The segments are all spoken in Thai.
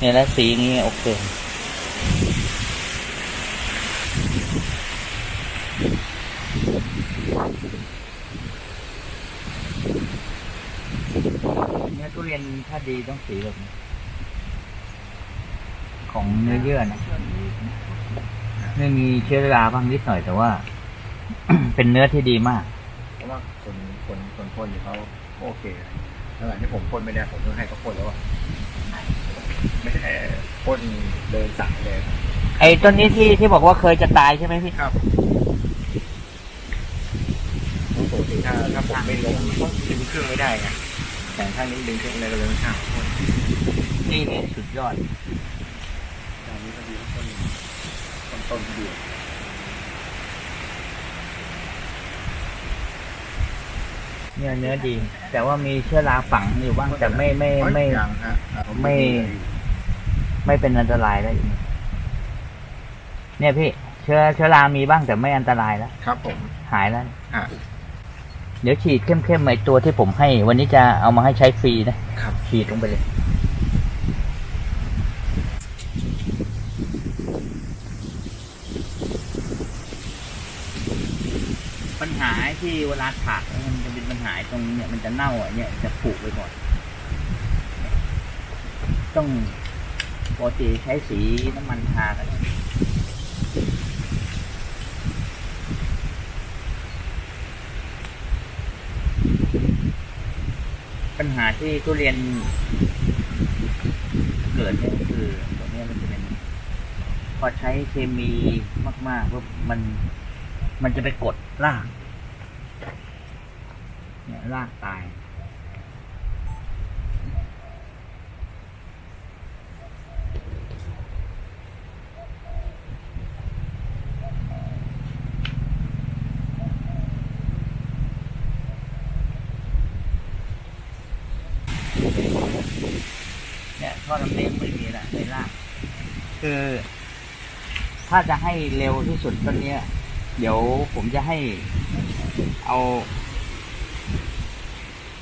เนี่ยแล้วสีนี้โอเคเนี่ยทุเรียนถ้าดีต้องสีแบบนี้ของเนื้อเยื่อนะส่วนนี้ไม่มีเชื้อราบ้างนิดหน่อยแต่ว่า เป็นเนื้อที่ดีมาก เพราะว่าคนคนคนพ่นอยู่เขาก็โอเคแล้วหลังที่ผมพ่นไม่ได้ผมต้องให้เขาพ่นแล้วอะไม่ใช่ พ่นเดินสายเลย ไอ้ต้นนี้ที่ที่บอกว่าเคยจะตายใช่ไหมพี่ ครับปกติถ้าถ้าผมไม่ลงต้องดึงเครื่องไม่ได้ไงแต่ถ้านี้ดึงเครื่องอะไรก็เลยไม่ข้ามพ่นนี่เนี่ยสุดยอดตอนนี้ก็ดีต้นต้นต้นที่ดีเนี่ยเนื้อดี แต่ว่ามีเชื้อราฝังอยู่บ้างแต่ไม่ไม่ไม่ยังฮะอะผไม่ ไม่เป็นอันตรายแล้วอย่างนี้เนี่ยพี่เชื้อเชื้อรามีบ้างแต่ไม่อันตรายแล้ว ครับ ผมหายแล้วฮะเดี๋ยวฉีดเข้มๆไอตัวที่ผมให้ วันนี้จะเอามาให้ใช้ฟรีนะครับ ฉีดลงไปเลย ปัญหาที่เวลาถากแล้วมันจะเป็นปัญหาตรงเนี่ยมันจะเน่าอะเนี่ยจะผุไปก่อน ต้อง ปกติใช้สีน้ำมันทากันปัญหาที่ทุเรียนเกิดเนี่ยก็คือตัวเนี้ยมันจะเป็นพอใช้เคมีมากๆปุ๊บมันมันจะไปกดรากเนี่ยรากตาย เนี่ยท่อน้ำเลี้ยงไม่มีละในรากคือ ถ้าจะให้เร็วที่สุดต้นเนี้ยเดี๋ยวผมจะให้เอา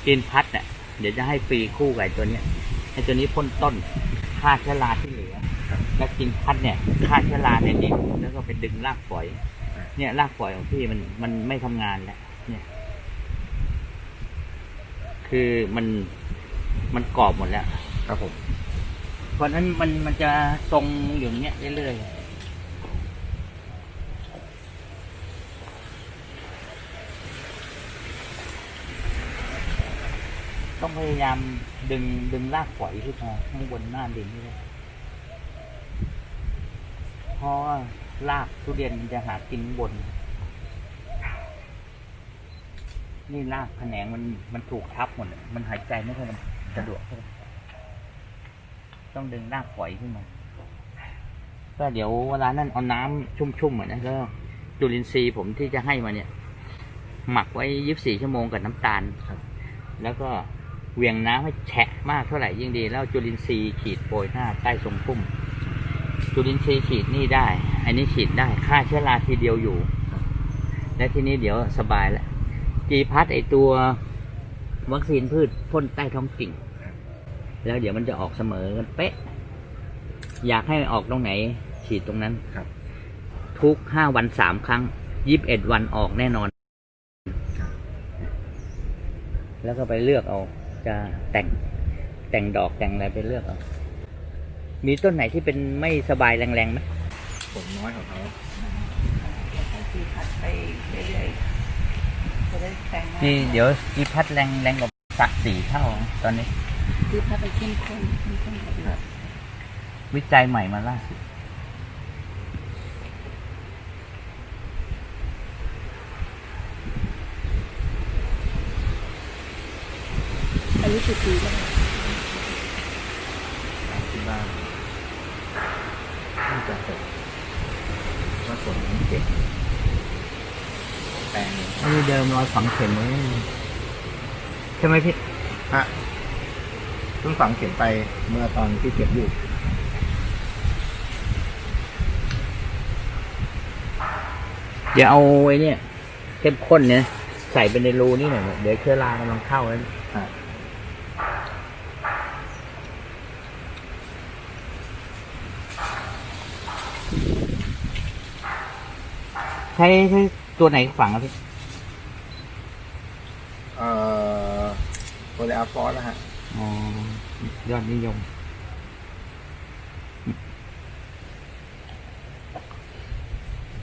กินพัดอะ เดี๋ยวจะให้ฟรีคู่กับไอ้ตัวเนี้ยให้ตัวนี้พ่นต้นฆ่าเชื้อราที่เหลือ แล้วกินพัดเนี่ยฆ่าเชื้อราในดินแล้วก็ไปดึงรากฝอย เนี่ยรากฝอยของพี่มันมันไม่ทำงานแล้วเนี่ย คือมัน มันกรอบหมดแล้ว ครับผม เพราะฉะนั้นมันมันจะทรงอยู่อย่างเงี้ยเรื่อยๆ ต้องพยายามดึงดึงรากฝอยขึ้นมาข้างบนหน้าดินนี่เลยเพราะว่ารากทุเรียนมันจะหากินบน นี่รากแขนงมันมันถูกทับหมดเลยมันหายใจไม่ค่อย สะดวกเท่าไหร่ต้องดึงรากฝอยขึ้นมา ก็เดี๋ยวเวลานั้นเอาน้ำชุ่มๆอะนะแล้วจุลินทรีย์ผมที่จะให้มาเนี่ย หมักไว้ยี่สิบสี่ชั่วโมงกับน้ำตาลครับ แล้วก็เหวียงน้ำให้แฉะมากเท่าไหร่ยิ่งดี แล้วจุลินทรีย์ฉีดโปรยหน้าใต้ทรงพุ่ม จุลินทรีย์ฉีดนี่ได้ อันนี้ฉีดได้ฆ่าเชื้อราทีเดียวอยู่ และทีนี้เดี๋ยวสบายแล้วจีพัดไอตัว วัคซีนพืชพ่นใต้ท้องกิ่ง แล้วเดี๋ยวมันจะออกเสมอกันเป๊ะ อยากให้ออกตรงไหน ฉีดตรงนั้นครับ ทุกห้าวันสามครั้งยิบเอ็ดวันออกแน่นอนครับแล้วก็ไปเลือกเอา จะแต่งแต่งดอกแต่งอะไรไปเลือกเอา มีต้นไหนที่เป็นไม่สบายแรงๆไหมผมน้อยของเขาใช้สีผัดไปเรื่อยๆ จะได้แต่งหานี่เดี๋ยวจีพัดแรงแรงกว่าสักสี่เท่านะตอนนี้สีผัดไปเข้มข้นเข้มข้นกว่าเดิมวิจัยใหม่มาล่าสุดอายุสิบปีแล้วที่บ้านที่จะเปิดว่าสวนน้ำเก็ ลงเองนี่เดิมรอยฝังเข็มไว้ใช่ไหมพี่ฮะเพิ่งฝังเข็มไปเมื่อตอนที่เก็บอยู่ เดี๋ยวเอาไอ้เนี่ยเข้มข้นเนี่ยใส่ไปในรูนี่หน่อยเดี๋ยวเชื้อรากำลังเข้าแล้วใช้ใช้ ตัวไหนฝังครับพี่เอ่อตัวเลอาฟอสนะฮะอ๋อยอดนิยม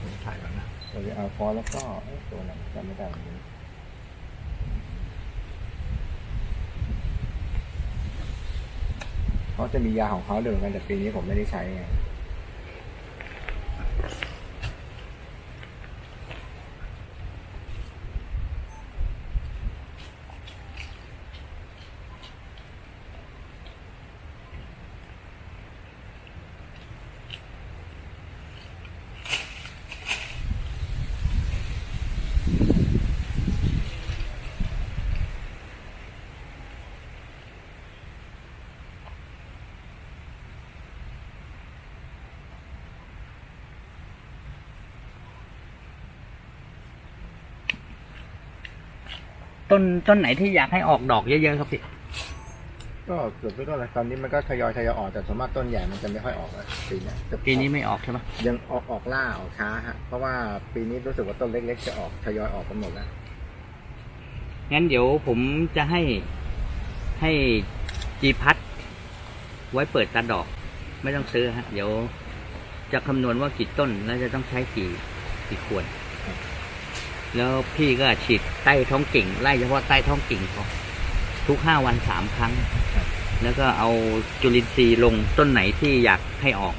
ผมถ่ายก่อนนะตัวเลอาฟอสแล้วก็เอ๊ะตัวไหนจำไม่ได้เหมือนกันเขาจะมียาของเขาด้วยเหมือนกันแต่ปีนี้ผมไม่ได้ใช้ไง ต้นต้นไหนที่อยากให้ออกดอกเยอะๆครับพี่ก็เกือบทุกต้นเลยตอนนี้มันก็ทยอยทยอยออกแต่ส่วนมากต้นใหญ่มันจะไม่ค่อยออกแล้วปีเนี้ยจะปีนี้ไม่ออกใช่ไหมยังออกออกล่าออกช้าฮะเพราะว่าปีนี้รู้สึกว่าต้นเล็ก ๆ จะออกทยอยออกกันหมดแล้วงั้นเดี๋ยวผมจะให้ให้จีพัดไว้เปิดตาดอก ไม่ต้องซื้อฮะ เดี๋ยวจะคำนวณว่ากี่ต้นแล้วจะต้องใช้กี่กี่ขวด แล้วพี่ก็ฉีดใต้ท้องกิ่งไล่เฉพาะใต้ท้องกิ่งเขาทุกห้าวันสามครั้งครับแล้วก็เอาจุลินทรีย์ลงต้นไหนที่อยากให้ออก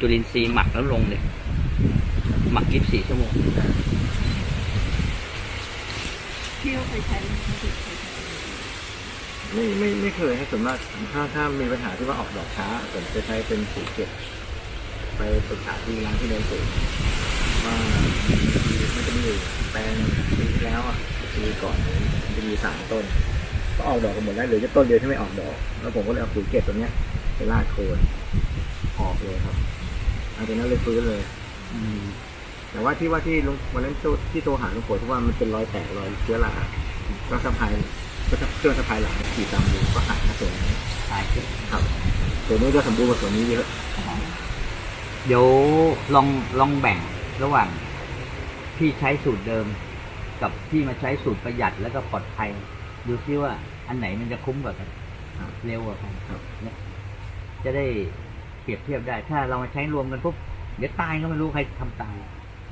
จุลินทรีย์หมักแล้วลงเลย หมักยี่สิบสี่ชั่วโมงพี่เขาเคยใช้ไหมเคยใช้ไหมไม่ไม่ไม่เคยให้ส่วนมากถ้าถ้ามีปัญหาที่ว่าออกดอกช้าผมจะใช้เป็นสีเก็บ ไปปรึกษาที่ร้านที่เดินสูงว่า มันจะมีอยู่แปลงปีที่แล้วอะปีก่อนมันจะมีสามต้น ก็ออกดอกกันหมดแล้วเหลือแค่ต้นเดียวที่ไม่ออกดอก แล้วผมก็เลยเอาปุ๋ยเก็บตัวเนี้ยไปราดโคนออกเลยครับอันนั้นเลยฟื้นเลย อืมแต่ว่าที่ว่าที่ลุงวันนั้นที่ที่โทรหาลุงโกที่ว่ามันเป็นรอยแตกรอยเชื้อราก็สะพายก็เครื่องสะพายหลังขี่ตามดูก็หายนะส่วนนี้หายไปครับตัวนี้ก็สมบูรณ์กว่าส่วนนี้เยอะเดี๋ยวลองลองแบ่งระหว่าง พี่ใช้สูตรเดิม กับพี่มาใช้สูตรประหยัดแล้วก็ปลอดภัยดูซิว่าอันไหนมันจะคุ้มกว่ากันครับเร็วกว่ากันครับเนี่ยจะได้เปรียบเทียบได้ ถ้าเรามาใช้รวมกันปุ๊บเดี๋ยวตายก็ไม่รู้ใครทำตาย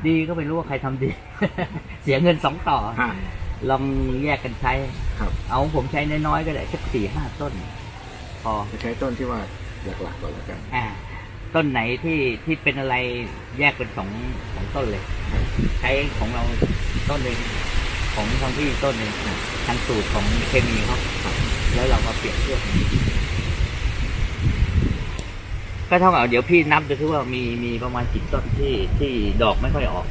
ดีก็ไม่รู้ว่าใครทำดี เสียเงินสองต่อฮะลองแยกกันใช้ครับเอาผมใช้น้อยๆก็ได้สักสี่ห้าต้นพอจะใช้ต้นที่ว่าหลักๆก่อนแล้วกันอ่า ต้นไหนที่ที่เป็นอะไรแยกเป็นสองสองต้นเลย ใช้ของเราต้นหนึ่งของทางพี่ต้นหนึ่งทางสูตรของเคมีเขาแล้วเรามาเปรียบเทียบก็เท่ากับเดี๋ยวพี่นับดูคือว่ามีมีประมาณกี่ต้นที่ที่ดอกไม่ค่อยออก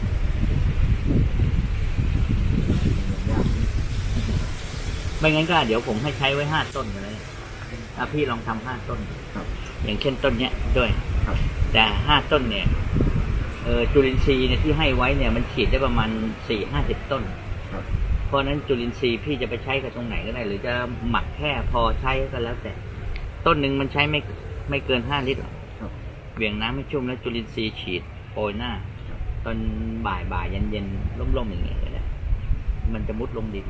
ไม่งั้นก็เดี๋ยวผมให้ใช้ไว้ห้าต้นเลยอะพี่ลองทำห้าต้นอย่างเช่นต้นเนี้ยด้วย ครับแต่ห้าต้นเนี่ยเออจุลินทรีย์เนี่ยที่ให้ไว้เนี่ยมันฉีดได้ประมาณสี่ห้าสิบต้น ครับ เพราะฉะนั้นจุลินทรีย์พี่จะไปใช้กับตรงไหนก็ได้ หรือจะหมักแค่พอใช้ก็แล้วแต่ ต้นหนึ่งมันใช้ไม่ไม่เกินห้าลิตรหรอกครับ เหวี่ยงน้ำให้ชุ่มแล้วจุลินทรีย์ฉีดโปรยหน้า ตอนบ่ายบ่ายเย็นเย็นร่มร่มๆอย่างเงี้ยก็ได้มันจะมุดลงดิน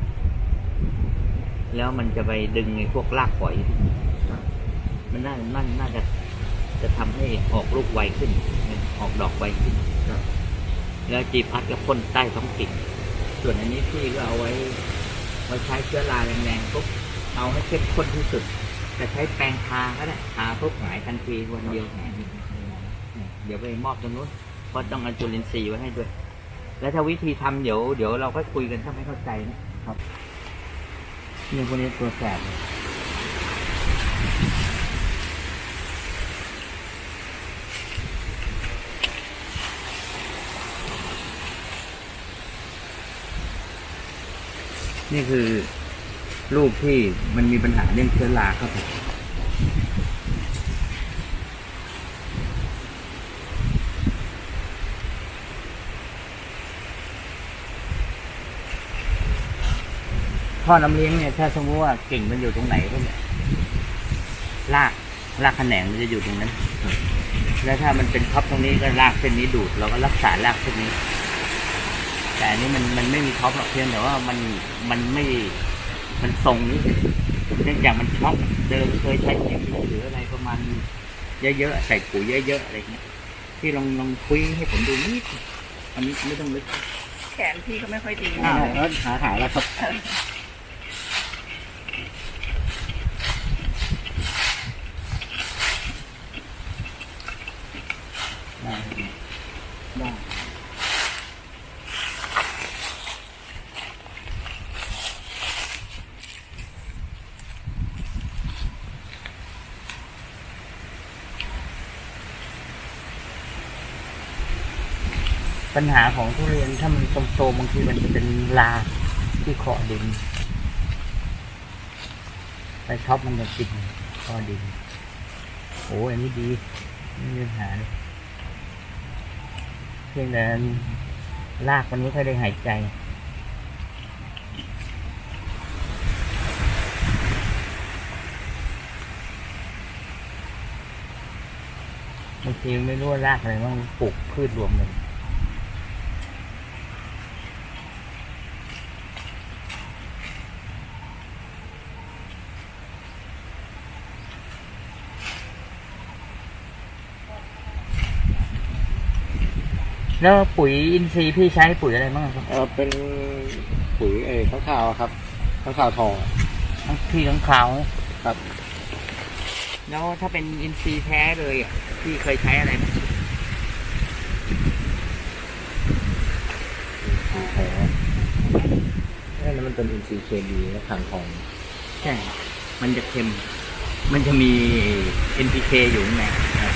แล้วมันจะไปดึงไอ้พวกรากฝอย ครับ มันน่าน่าน่าจะ จะทำให้ออกลูกไวขึ้น ออกดอกไวขึ้นครับแล้วจีพัดก็พ่นใต้ท้องกิ่งส่วนอันนี้พี่ก็เอาไว้ไว้ใช้เชื้อราแรงๆปุ๊บเอาให้เข้มข้นที่สุด จะใช้แปรงทาก็ได้ทาปุ๊บหายทันทีวันเดียวหายเดี๋ยวไปมอบตรงนู้นเพราะต้องเอาจุลินทรีย์ไว้ให้ด้วย แล้วถ้าวิธีทำเดี๋ยวเดี๋ยวเราก็คุยกันถ้าไม่เข้าใจนะครับเนี่ยพวกนี้ตัวแสบ นี่คือลูกที่มันมีปัญหาเรื่องเชื้อราเข้าไปท่อน้ำเลี้ยงเนี่ยถ้าสมมติว่ากิ่งมันอยู่ตรงไหนก็เนี่ยรากรากแขนงมันจะอยู่ตรงนั้น แล้วถ้ามันเป็นท็อปตรงนี้ก็รากเส้นนี้ดูด เราก็รักษารากเส้นนี้ แต่อันนี้มันมันไม่มีท็อปหรอกเพียงแต่ว่ามันมันไม่มันทรงนี้เนื่องจากมันช็อปเดิมเคยใช้เข็มหรืออะไรประมาณเยอะๆใส่ปุ๋ยเยอะๆอะไรเงี้ยที่ลองลองคุยให้ผมดูนิดอันนี้ไม่ต้องลึกแขนพี่ก็ไม่ค่อยดีอ้าวแล้วหาหายแล้วครับ ได้ ได้ ปัญหาของทุเรียนถ้ามันโตๆบางทีมันจะเป็นลาที่ขอดิน ไปท็อปมันจะติดขอดินโอ้ยอันนี้ดีไม่มีปัญหาเลยเพียงแต่ลากมันไม่ค่อยได้หายใจบางทีไม่รู้ว่ารากอะไรบ้างปลูกพืชรวมเลย แล้วปุ๋ยอินทรีย์พี่ใช้ปุ๋ยอะไรบ้างครับเออเป็นปุ๋ยเอข้างคาวอะครับข้างคาวทองอะทั้งพี่ทั้งขาวครับ แล้วถ้าเป็นอินทรีย์แท้เลยอะพี่เคยใช้อะไรไหมสีแท้แล้วมันเป็นอินทรีย์เคมีและทางทองใช่มันจะเค็ม มันจะมี NPK อยู่ข้างในครับ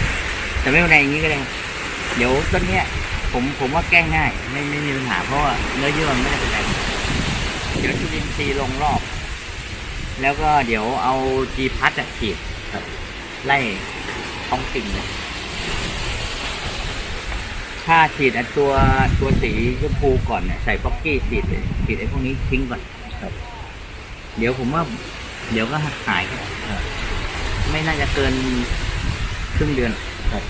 แต่ไม่เป็นไรอย่างนี้ก็ได้เดี๋ยวต้นเนี้ย ผมผมว่าแก้ง่าย ไม่ไม่มีปัญหาเพราะว่าเนื้อเยื่อมันไม่ได้เป็นไรเดี๋ยวจุลินทรีย์ลงรอบ แล้วก็เดี๋ยวเอาจีพัดฉีดครับไล่ท้องสิ่งเลยถ้าฉีดตัวตัวสีชมพูก่อนเนี่ยใส่ฟอกกี้ฉีดเลยฉีดไอ้พวกนี้ทิ้งก่อนเดี๋ยวผมว่า เดี๋ยวก็หายไม่น่าจะเกินครึ่งเดือนครับ